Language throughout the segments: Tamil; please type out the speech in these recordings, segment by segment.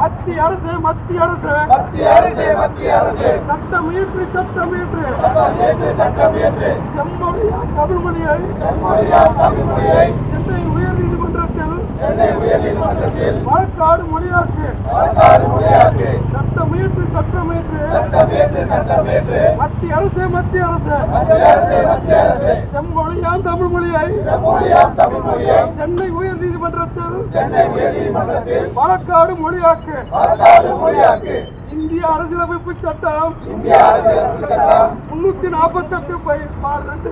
மத்திய அரசு மத்திய அரசு. மத்திய அரசு மத்திய அரசு. சட்டம் இயற்று சட்டம் இயற்று சட்டம் ஏற்று சட்டம் ஏற்று செம்மொழியா தமிழ் மொழியை செம்மொழியா தமிழ் மொழியை சென்னை உயர்நீதிமன்றத்தில். சென்னை உயர்நீதிமன்றத்தில். வழக்காடு மொழியாக்கு. வழக்காடு மொழியாக்கு சட்டம் இயற்று சட்டம் இயற்று சட்டம் ஏற்று சட்டம் ஏற்று மத்திய அரசு மத்திய அரசு. மத்திய அரசு மத்திய அரசு. செம்மொழியா தமிழ் மொழியை. செம்மொழியா தமிழ் மொழியை. சென்னை உயர்நீதிமன்றத்தில் சென்னை உயர்நீதிமன்றத்தில் வழக்காடு மொழியாக்கு. வழக்காடு மொழியாக்கு. இந்திய அரசியலமைப்பு சட்டம். இந்திய அரசியலமைப்பு சட்டம். முன்னூத்தி நாற்பத்தெட்டு பை பார் ரெண்டு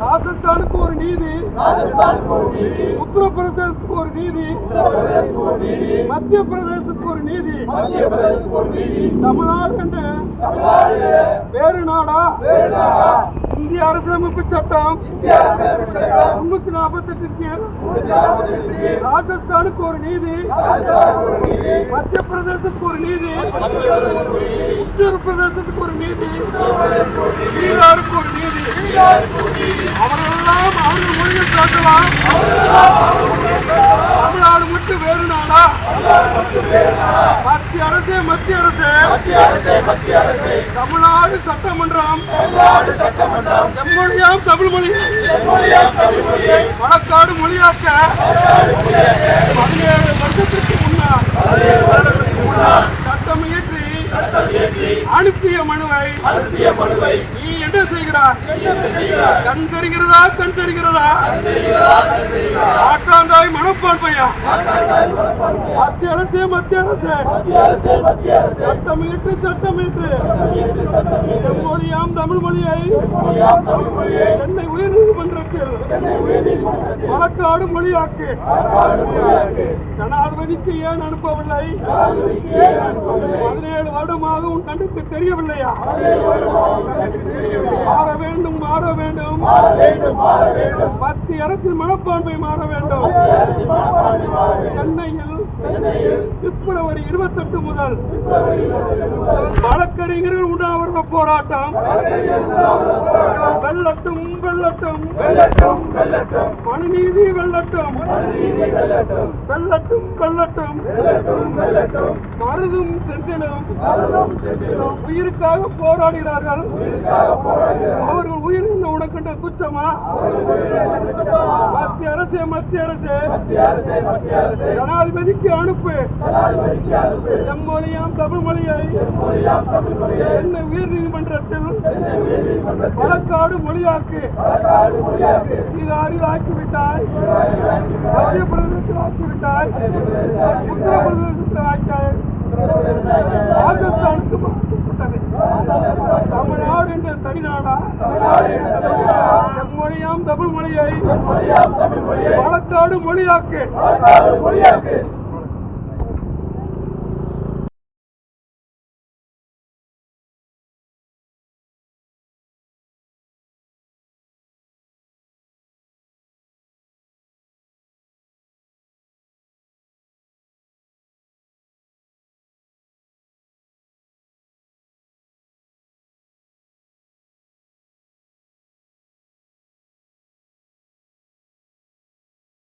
ராஜஸ்தானுக்கு ஒரு நீதி. உத்தரப்பிரதேசத்துக்கு ஒரு நீதி. மத்திய பிரதேசத்துக்கு ஒரு நீதி. தமிழ்நாடு என்று வேறு நாடா இந்திய அரசியலமைப்பு சட்டம் முன்னூத்தி நாற்பத்தெட்டு கீழ் ராஜஸ்தானுக்கு ஒரு நீதி. மத்திய பிரதேசத்துக்கு ஒரு நீதி. உத்தரப்பிரதேசத்துக்கு ஒரு நீதி. பீகாருக்கு ஒரு நீதி. அவரெல்லாம் அவர்கள் மொழியில் பேசலாம் தமிழ்நாடு மட்டும் வேறு நாடா மத்திய அரசு மத்திய அரசு. மத்திய அரசு மத்திய அரசு. தமிழ்நாடு சட்டமன்றம். தமிழ்நாடு சட்டமன்றம். செம்மொழியாம் தமிழ் மொழி தமிழ் மொழியை வழக்காடு மொழியாக்க. பதினேழு வருஷத்திற்கு முன்னால் சட்டம் இயற்றி சட்டம் இயற்றி அனுப்பிய மனுவை அனுப்பிய மனுவை என்ன செய்கிறார்? கண் தெரிகிறதா கண் தெரிகிறதா? ஆற்றாந்தாய் மனப்பான்மையா? மத்திய அரசு மத்திய அரசு. மத்திய அரசு தமிழ் செம்மொழியாம் தமிழ் மொழியை சென்னை உயர் நீதிமன்றத்தில் வழக்காடு மொழியாக்கு ஜனாதிபதிக்கு ஏன் அனுப்பவில்லை? பதினேழு வருடமாக உன் கண்ணுக்கு தெரியவில்லையா? மாற வேண்டும் மாற வேண்டும். வேண்டும் மத்திய அரசின் மனப்பான்மை மாற வேண்டும். மனப்பான்மை சென்னையில் பிப்ரவரி இருபத்தெட்டு முதல் உண்ணாவிரத போராட்டம். வெள்ளட்டும் வெள்ளட்டும் வெள்ளட்டும் வெள்ளட்டும் வெள்ளட்டும் நீதி வெள்ளட்டும் வெள்ளட்டும் வெள்ளட்டும் மருதும் செந்திலும் உயிருக்காக போராடுகிறார்கள். அவர்கள் உயிர் உனக்கு குச்சமா மத்திய அரசு மத்திய அரசு. ஜனாதிபதிக்கு அனுப்பு. எம்மொழியாம் தமிழ் மொழியை. என்ன உயர் நீதிமன்றத்தில் வழக்காடு மொழியாக்கு. இது மொழியாக்கு ஆக்கிவிட்டாய் மத்திய பிரதேசத்தில் ஆக்கிவிட்டாய். ராஜஸ்தானுக்கு தமிழ்நாடு என்ற தனிநாடா செம்மொழியாம் தமிழ் மொழியை மொழியாம் மொழியாக்கு வழக்காடு மொழியாக்கு